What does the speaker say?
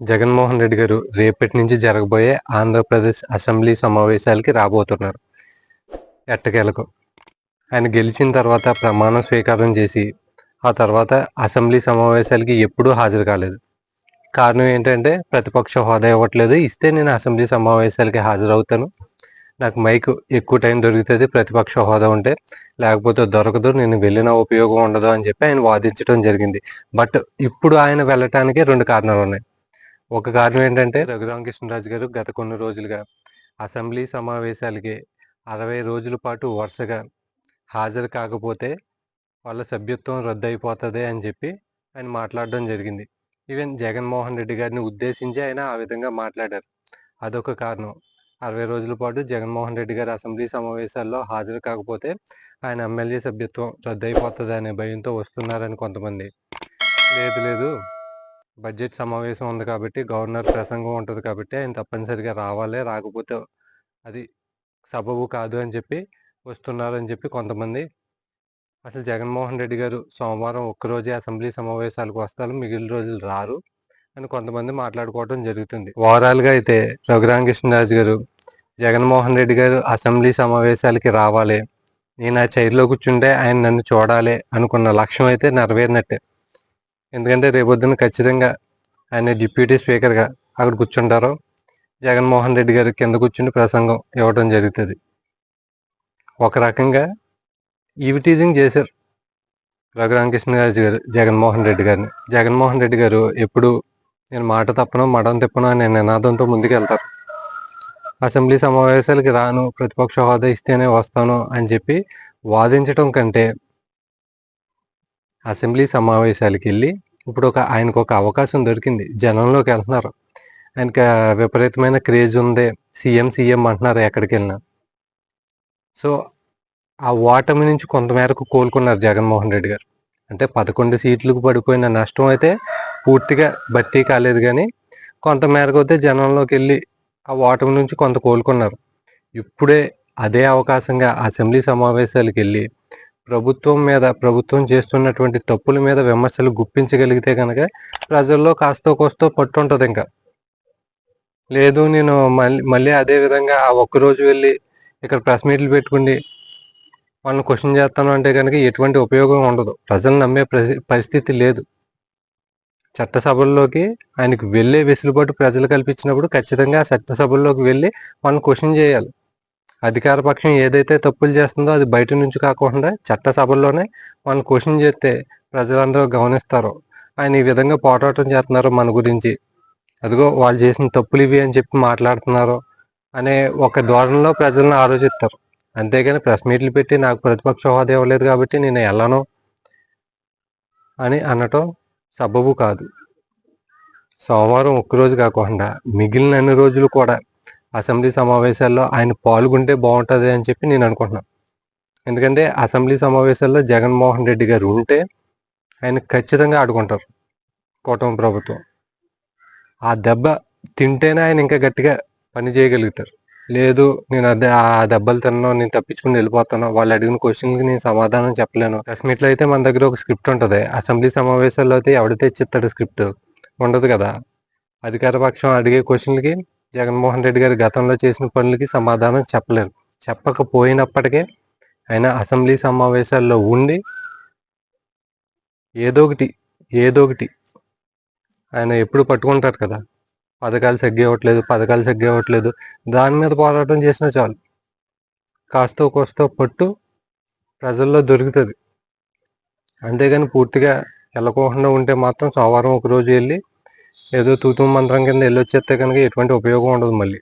జగన్మోహన్ రెడ్డి గారు రేపటి నుంచి జరగబోయే ఆంధ్రప్రదేశ్ అసెంబ్లీ సమావేశాలకి రాబోతున్నారు. ఎట్టకేలకు. ఆయన గెలిచిన తర్వాత ప్రమాణ స్వీకారం చేసి ఆ తర్వాత అసెంబ్లీ సమావేశాలకి ఎప్పుడూ హాజరు కాలేదు. కారణం ఏంటంటే ప్రతిపక్ష హోదా ఇవ్వట్లేదు. ఇస్తే నేను అసెంబ్లీ సమావేశాలకి హాజరవుతాను. నాకు మైక్ ఎక్కువ టైం దొరుకుతుంది ప్రతిపక్ష హోదా ఉంటే. లేకపోతే దొరకదు నేను వెళ్ళిన ఉపయోగం ఉండదు అని చెప్పి ఆయన వాదించడం జరిగింది. బట్ ఇప్పుడు ఆయన వెళ్ళటానికి రెండు కారణాలు ఉన్నాయి. ఒక కారణం ఏంటంటే రఘురామకృష్ణరాజు గారు గత కొన్ని రోజులుగా అసెంబ్లీ సమావేశాలకి అరవై రోజుల పాటు వరుసగా హాజరు కాకపోతే వాళ్ళ సభ్యత్వం రద్దు అయిపోతుంది అని చెప్పి ఆయన మాట్లాడడం జరిగింది. ఈవెన్ జగన్మోహన్ రెడ్డి గారిని ఉద్దేశించి ఆయన ఆ విధంగా మాట్లాడారు. అదొక కారణం. అరవై రోజుల పాటు జగన్మోహన్ రెడ్డి గారు అసెంబ్లీ సమావేశాల్లో హాజరు కాకపోతే ఆయన ఎమ్మెల్యే సభ్యత్వం రద్దు అయిపోతుంది అనే భయంతో వస్తున్నారని కొంతమంది. లేదు లేదు. బడ్జెట్ సమావేశం ఉంది కాబట్టి గవర్నర్ ప్రసంగం ఉంటుంది కాబట్టి ఆయన తప్పనిసరిగా రావాలి. రాకపోతే అది సబబు కాదు అని చెప్పి వస్తున్నారు అని చెప్పి కొంతమంది అసలు జగన్మోహన్ రెడ్డి గారు సోమవారం ఒక్కరోజే అసెంబ్లీ సమావేశాలకు వస్తారు. మిగిలిన రోజులు రారు అని కొంతమంది మాట్లాడుకోవడం జరుగుతుంది. ఓవరాల్గా అయితే రఘురామకృష్ణరాజు గారు జగన్మోహన్ రెడ్డి గారు అసెంబ్లీ సమావేశాలకి రావాలి. నేను ఆ చైర్లో కూర్చుంటే ఆయన నన్ను చూడాలి అనుకున్న లక్ష్యం అయితే నెరవేరినట్టే. ఎందుకంటే రేపొద్దున ఖచ్చితంగా ఆయన డిప్యూటీ స్పీకర్గా అక్కడ కూర్చుంటారు. జగన్మోహన్ రెడ్డి గారు కింద కూర్చుని ప్రసంగం ఇవ్వడం జరుగుతుంది. ఒక రకంగా ఈవిటీజింగ్ చేశారు రఘురామకృష్ణరాజు గారు జగన్మోహన్ రెడ్డి గారిని. జగన్మోహన్ రెడ్డి గారు ఎప్పుడు నేను మాట తప్పను మడం తిప్పను అనే నినాదంతో ముందుకెళ్తారు. అసెంబ్లీ సమావేశాలకి రాను ప్రతిపక్ష హోదా ఇస్తేనే వస్తాను అని చెప్పి వాదించడం కంటే అసెంబ్లీ సమావేశాలకు వెళ్ళి ఇప్పుడు ఒక ఆయనకు ఒక అవకాశం దొరికింది. జనంలోకి వెళ్తున్నారు. ఆయనకి విపరీతమైన క్రేజ్ ఉంది. సీఎం సీఎం అంటున్నారు ఎక్కడికి వెళ్ళినా. సో ఆ ఓటమి నుంచి కొంతమేరకు కోలుకున్నారు జగన్మోహన్ రెడ్డి గారు. అంటే పదకొండు సీట్లకు పడిపోయిన నష్టం అయితే పూర్తిగా భర్తీ కాలేదు కానీ కొంతమేరకు అయితే జనంలోకి వెళ్ళి ఆ ఓటమి నుంచి కొంత కోలుకున్నారు. ఇప్పుడే అదే అవకాశంగా అసెంబ్లీ సమావేశాలకు వెళ్ళి ప్రభుత్వం మీద ప్రభుత్వం చేస్తున్నటువంటి తప్పుల మీద విమర్శలు గుప్పించగలిగితే కనుక ప్రజల్లో కాస్తో కోస్తో పట్టు ఉంటుంది ఇంకా. లేదు నేను మళ్ళీ మళ్ళీ అదే విధంగా ఆ ఒక్కరోజు వెళ్ళి ఇక్కడ ప్రెస్ మీట్లు పెట్టుకుని వాళ్ళని క్వశ్చన్ చేస్తాను అంటే కనుక ఎటువంటి ఉపయోగం ఉండదు. ప్రజలు నమ్మే పరిస్థితి లేదు. చట్టసభల్లోకి ఆయనకు వెళ్ళే వెసులుబాటు ప్రజలు కల్పించినప్పుడు ఖచ్చితంగా చట్టసభల్లోకి వెళ్ళి వాళ్ళని క్వశ్చన్ చేయాలి. అధికార పక్షం ఏదైతే తప్పులు చేస్తుందో అది బయట నుంచి కాకుండా చట్టసభల్లోనే మనం క్వశ్చన్ చేస్తే ప్రజలందరూ గమనిస్తారు. ఆయన ఈ విధంగా పోరాటం చేస్తున్నారు మన గురించి. అదిగో వాళ్ళు చేసిన తప్పులు ఇవి అని చెప్పి మాట్లాడుతున్నారు అనే ఒక ధోరణిలో ప్రజలను ఆలోచిస్తారు. అంతేగాని ప్రెస్ మీట్లు పెట్టి నాకు ప్రతిపక్ష హోదా ఇవ్వలేదు కాబట్టి నేను వెళ్ళను అని అనటం సబబు కాదు. సోమవారం ఒక్కరోజు కాకుండా మిగిలిన అన్ని రోజులు కూడా అసెంబ్లీ సమావేశాల్లో ఆయన పాల్గొంటే బాగుంటుంది అని చెప్పి నేను అనుకుంటున్నాను ఎందుకంటే అసెంబ్లీ సమావేశాల్లో జగన్మోహన్ రెడ్డి గారు ఉంటే ఆయన ఖచ్చితంగా ఆడుకుంటారు కూటమి ప్రభుత్వం. ఆ దెబ్బ తింటేనే ఆయన ఇంకా గట్టిగా పని చేయగలుగుతారు. లేదు నేను అదే ఆ దెబ్బలు తిన్నాను నేను తప్పించుకుని వెళ్ళిపోతాను వాళ్ళు అడిగిన క్వశ్చన్కి నేను సమాధానం చెప్పలేను. ప్రెస్ అయితే మన దగ్గర ఒక స్క్రిప్ట్ ఉంటుంది. అసెంబ్లీ సమావేశాల్లో అయితే ఎవడ తెచ్చిస్తాడు స్క్రిప్ట్? ఉండదు కదా. అధికార పక్షం అడిగే క్వశ్చన్లకి జగన్మోహన్ రెడ్డి గారు గతంలో చేసిన పనులకి సమాధానం చెప్పలేరు. చెప్పకపోయినప్పటికీ ఆయన అసెంబ్లీ సమావేశాల్లో ఉండి ఏదో ఒకటి ఏదో ఒకటి ఆయన ఎప్పుడు పట్టుకుంటారు కదా. పథకాలు సగ్గివ్వట్లేదు పథకాలు సగ్గివ్వట్లేదు దాని మీద పోరాటం చేసిన చాలు. కాస్తో కోస్తో పట్టు ప్రజల్లో దొరుకుతుంది. అంతేగాని పూర్తిగా వెళ్ళకోకుండా ఉంటే మాత్రం సోమవారం ఒక రోజు వెళ్ళి ఏదో తూతూ మంత్రం కింద వెళ్ళి వచ్చేస్తే కనుక ఎటువంటి ఉపయోగం ఉండదు మళ్ళీ.